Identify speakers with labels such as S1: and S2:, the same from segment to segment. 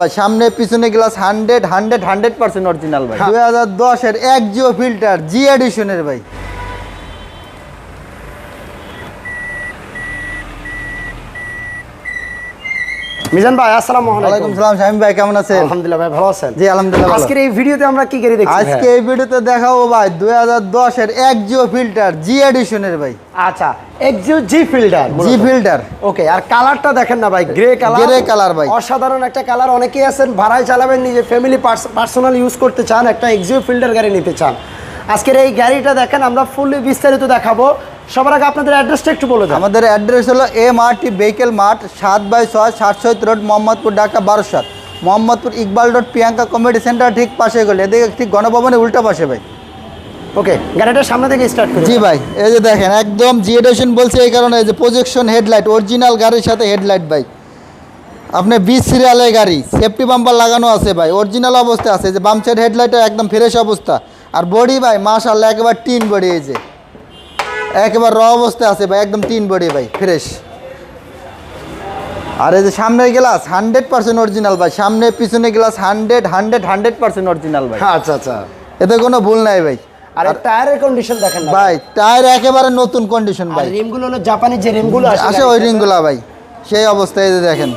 S1: সামনে পিছনে glass hundred hundred hundred percent original ভাই। দুই হাজার দশের এক জিও ফিল্টার জি এডিশনের ভাই।
S2: মিজান ভাই আসসালামু আলাইকুম।
S1: সালাম শামিম ভাই কেমন আছেন?
S2: আলহামদুলিল্লাহ ভাই ভালো আছেন?
S1: জি আলহামদুলিল্লাহ
S2: আজকের এই ভিডিওতে আমরা কি গাড়ি দেখছি
S1: আজকে এই ভিডিওতে দেখাবো ভাই দুই হাজার দশের ফিল্টার জি এডিশনের ভাই।
S2: আচ্ছা Axio G filter
S1: G filter.
S2: Okay আর কালারটা দেখেন না ভাই গ্রে কালার।
S1: colour ভাই।
S2: অসাধারণ একটা কালার অনেকেই আছেন ভাড়ায় চালাবেন নিজে ফ্যামিলি পার্সোনাল ইউজ করতে চান একটা এক্সিও ফিল্টার গাড়ি নিতে চান। আজকের এই গাড়িটা দেখেন আমরা ফুললি বিস্তারিত দেখাবো। সবার আগে আপনাদের অ্যাড্রেসটা একটু বলে দেন।
S1: আমাদের অ্যাড্রেস হলো M R T vehicle mart সাত বাই ছয় ষাট সৈত রোড মোহাম্মদপুর ঢাকা বারো সাত। Mohammadpur Iqbal road Priyanka committee centre ঠিক পাশে গেলে। এদিকে ঠিক গণভবনের উল্টা পাশে ভাই।
S2: ওকে গাড়িটা সামনে থেকে স্টার্ট করি
S1: জি ভাই এই যে দেখেন একদম জি এডিশন বলছে এই কারণে এই যে প্রজেকশন হেডলাইট অরিজিনাল গাড়ির সাথে হেডলাইট ভাই। আপনি বিশ সিরিয়ালের গাড়ি সেফটি বাম্পার লাগানো আছে ভাই। অরিজিনাল অবস্থা আছে যে বাম সাইড হেডলাইটও একদম ফ্রেশ অবস্থা। আর বডি ভাই মাশাল্লাহ একেবারে টিন বডি এই যে। একেবারে র অবস্থায় আছে ভাই একদম টিন বডি ভাই ফ্রেশ আর এই যে সামনের গ্লাস হান্ড্রেড পার্সেন্ট অরিজিনাল ভাই সামনে পিছনে glass hundred hundred hundred percent original ভাই।
S2: আচ্ছা আচ্ছা।
S1: এতে কোনো ভুল নাই ভাই।
S2: আর টায়ারের কন্ডিশন দেখেন
S1: ভাই টায়ার একেবারে নতুন কন্ডিশন ভাই।
S2: রিমগুলো হলো জাপানি যে রিমগুলো আসে
S1: ওই রিংগুলা ভাই সেই অবস্থায় যে দেখেন।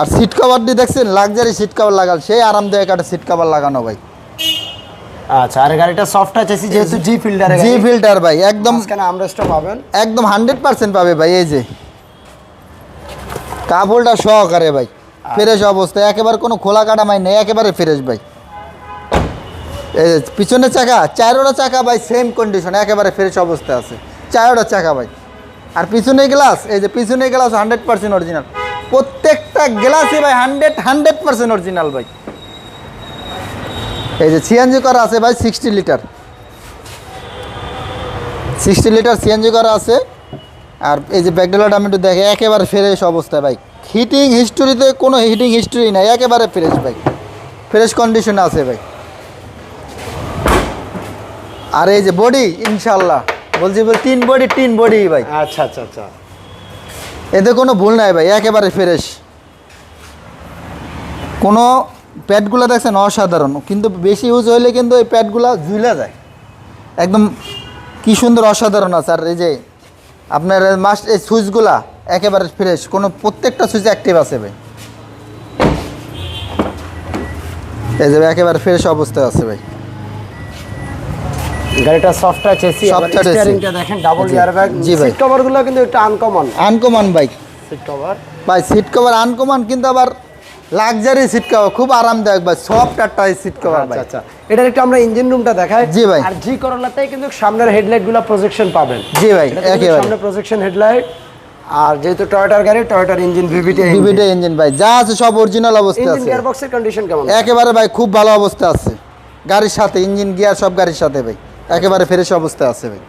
S1: আর সিট কভারটি দেখছেন? লাক্সারি সিট কভার লাগাল সেই আরামদায়ক একটা সিট কভার লাগানো ভাই।
S2: আচ্ছা আর গাড়িটা সফট টাচ এসি যেহেতু জি ফিল্টার
S1: জি ফিল্টার ভাই একদম
S2: মাঝখানে আমরেস্টও পাবেন।
S1: একদম হান্ড্রেড পার্সেন্ট পাবে ভাই এই যে। কাপড়টা সহকারে ভাই। ফ্রেশ অবস্থায় একেবারে কোনো খোলা কাটা মাই নেই একেবারে ফ্রেশ ভাই। এই যে পিছনের চাকা চারোটা চাকা ভাই সেম কন্ডিশন একেবারে ফ্রেশ অবস্থায় আছে। চারোটা চাকা ভাই। আর পিছনে গ্লাস এই যে পিছনে গ্লাস হান্ড্রেড পার্সেন্ট অরিজিনাল প্রত্যেকটা গ্লাসই ভাই হান্ড্রেড হান্ড্রেড পার্সেন্ট অরিজিনাল ভাই। এই যে সিএনজি করা আছে ভাই sixty litre sixty litre CNG করা আছে। আর এই যে ব্যাকডেলাটা আমি একটু দেখে একেবারে ফ্রেশ অবস্থা ভাই। হিটিং হিস্টোরিতে কোনো হিটিং হিস্টোরি নাই একেবারে ফ্রেশ ভাই। ফ্রেশ কন্ডিশনে আছে ভাই। আর এই যে বডি ইনশাল্লাহ। বলছি বল তিন বডি তিন বডি ভাই।
S2: আচ্ছা আচ্ছা আচ্ছা।
S1: এতে কোনো ভুল নাই ভাই একেবারে ফ্রেশ কোনো প্যাডগুলো দেখছেন অসাধারণ কিন্তু বেশি ইউজ হইলে কিন্তু এই প্যাডগুলো ঝুলে যায়। একদম কি সুন্দর অসাধারণ আছে। আর এই যে আপনার মাস্ট এই সুইচগুলা একেবারে ফ্রেশ কোনো প্রত্যেকটা সুইচ অ্যাক্টিভ আছে ভাই। এই যে একেবারে ফ্রেশ অবস্থায় আছে ভাই।
S2: গাড়িটা সফট টাচ এসি
S1: Soft
S2: স্টিয়ারিংটা দেখেন ডাবল ইয়ার ব্যাগ। সিট কভারগুলো কিন্তু একটু uncommon
S1: uncommon bike
S2: seat cover
S1: ভাই সিট কভার আনকমন কিন্তু আবার লাক্সারি সিট কভার খুব আরামদায়ক ভাই সফট একটা সিট কভার ভাই।
S2: আচ্ছা। এটার একটু আমরা ইঞ্জিন রুমটা দেখাই।
S1: জি ভাই।
S2: আর জি করলাতেই কিন্তু সামনের হেডলাইটগুলো প্রজেকশন পাবেন।
S1: জি ভাই একেবারে।
S2: সামনে প্রজেকশন হেডলাইট আর যেহেতু টয়োটার গাড়ি টয়োটার ইঞ্জিন ভিভিটি
S1: ডিভিডি ইঞ্জিন ভাই যা আছে সব অরিজিনাল অবস্থা
S2: ইঞ্জিন
S1: আছে।
S2: গিয়ারবক্সের কন্ডিশন কেমন
S1: একেবারে ভাই খুব ভালো অবস্থা আছে। গাড়ির সাথে ইঞ্জিন গিয়ার সব গাড়ির সাথে ভাই। একেবারে ফ্রেশ অবস্থা আছে ভাই।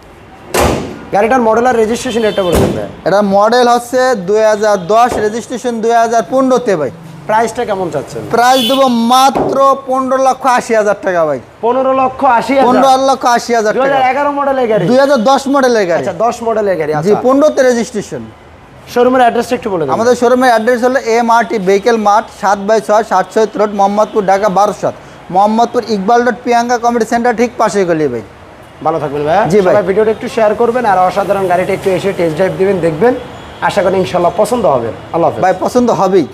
S2: গাড়িটার মডেল আর রেজিস্ট্রেশন এটা বলে দেবে
S1: এটা মডেল হচ্ছে দুই হাজার দশ রেজিস্ট্রেশন দুই হাজার পনেরোতে ভাই।
S2: প্রাইসটা কেমন চাচ্ছেন?
S1: প্রাইস দেবো মাত্র পনেরো লক্ষ আশি হাজার টাকা ভাই।
S2: পনেরো লক্ষ আশি
S1: পনেরো লক্ষ আশি হাজার
S2: হাজার এগারো মডেলের গাড়ি।
S1: দুই হাজার দশ মডেলের গাড়ি।
S2: আচ্ছা দশ মডেলের গাড়ি
S1: জি
S2: আচ্ছা।
S1: পনেরোতে রেজিস্ট্রেশন
S2: শোরুমের অ্যাড্রেসটা একটু বলে
S1: আমাদের শোরুমের অ্যাড্রেস হলো এম আর টি মার্ট সাত বাই ছয় রোড মোহাম্মদপুর ঢাকা বারো সাত। Mohammadpur Iqbal road Priyanka committee centre ঠিক পাশে গলি ভাই।
S2: ভালো থাকবেন ভাই।
S1: জি ভাই।
S2: ভিডিওটা একটু শেয়ার করবেন আর অসাধারণ গাড়িটা একটু এসে টেস্ট ড্রাইভ দিবেন দেখবেন। আশা করি ইনশাল্লাহ পছন্দ হবে। আল্লাহ
S1: ভাই পছন্দ হবেই।